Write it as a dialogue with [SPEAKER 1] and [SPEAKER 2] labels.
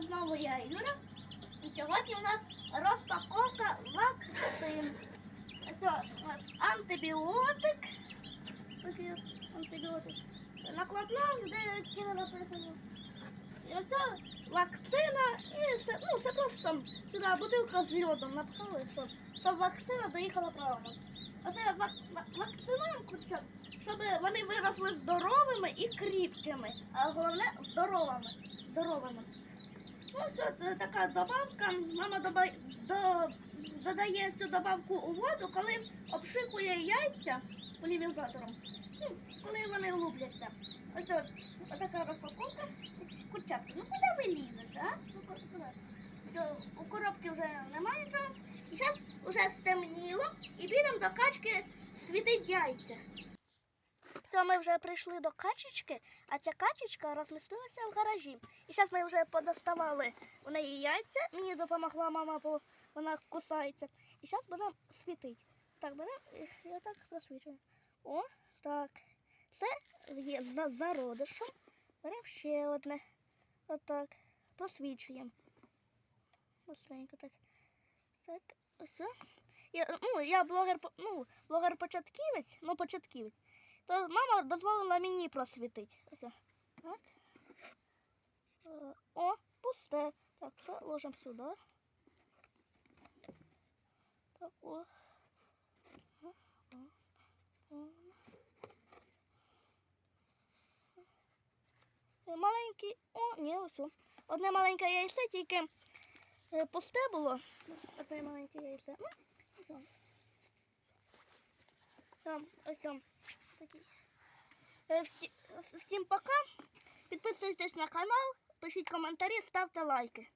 [SPEAKER 1] знову я Юра. І сьогодні у нас розпаковка вакцин. Це у нас антибіотик. Такий антибіотик. Накладна, де ціна написано. І ось вакцина, і це, ну, це просто там сюди бутилка з льодом напхали, щоб, щоб вакцина доїхала правильно. Оце вак, вак, вакцинуємо щоб вони виросли здоровими і кріпкими, а головне здоровими. здоровими. Ну, це е, така добавка. Мама доба- до, додає цю добавку у воду, коли обшикує яйця полінізатором. Ну, коли вони лупляться. Ось така розпаковка. Курчатки, ну куди ви лізете, а? Ну, ко- Все, у коробки вже немає нічого. І зараз вже стемніло і підемо до качки світить яйця. Все, ми вже прийшли до качечки, а ця качечка розмістилася в гаражі. І зараз ми вже подоставали у неї яйця. Мені допомогла мама, бо вона кусається. І зараз будемо світити. Так, беремо і отак просвічуємо. О, так. Це є за зародишем. Беремо ще одне. Отак. Просвічуємо. Быстренько так. Так, ось. Я, ну, я блогер, ну, блогер початківець, ну початківець. То мама дозволила мені просвітити. Ось. Так. Е, О, пусте. Так, все ложимо сюди. Так, о. Е, Маленький. О, ні, ось. Одне маленьке яйце, тільки е, пусте було. Одне маленьке яйце. Ну, ось. Там, ось Е, всім пока. Підписуйтесь на канал, пишіть коментарі, ставте лайки.